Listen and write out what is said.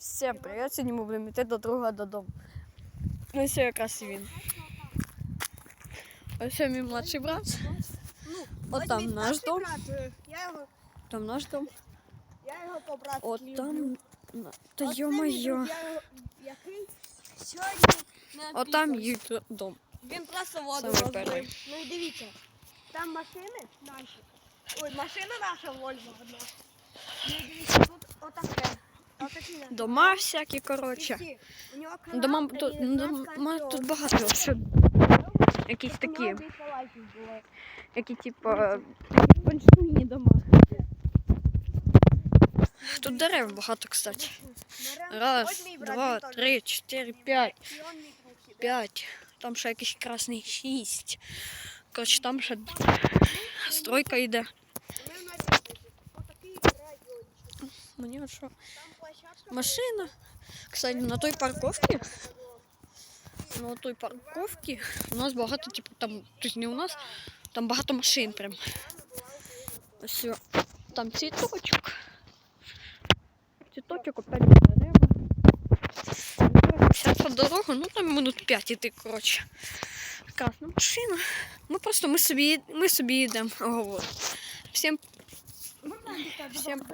Всім привіт, сьогодні ми будемо йти до друга додому. Ну, ось якраз і він. Ось мій младший брат. От там наш дом, там наш дом. я його по-братськи От там. Та йо-моє. От там їх дом. Він просто воду розбив. Ну і дивіться, там машини наші. Ой, машина наша Вольво одна. Ну і дивіться, тут отаке. Отакі наші. Дома всякі, коротше. Всі. У нього канал, Дома тут, дома тут багато. Що, якісь такі, які типу панчкуні дома. Тут дерев багато, кстати. Раз, два, три, чотири, п'ять. П'ять. Там ще якийсь красний шість. Коротше, там ще стройка йде. Мені що. Машина. Кстати, на той парковці. На той парковці у нас багато, типу, там, тобто не у нас, там багато машин прям. Ось там цвіточок. Цвіточок опять дерева. Вся дорога, ну там минут 5 іти, коротше. Красна машина. Ми просто ми собі, ми собі йдемо. Всім, всім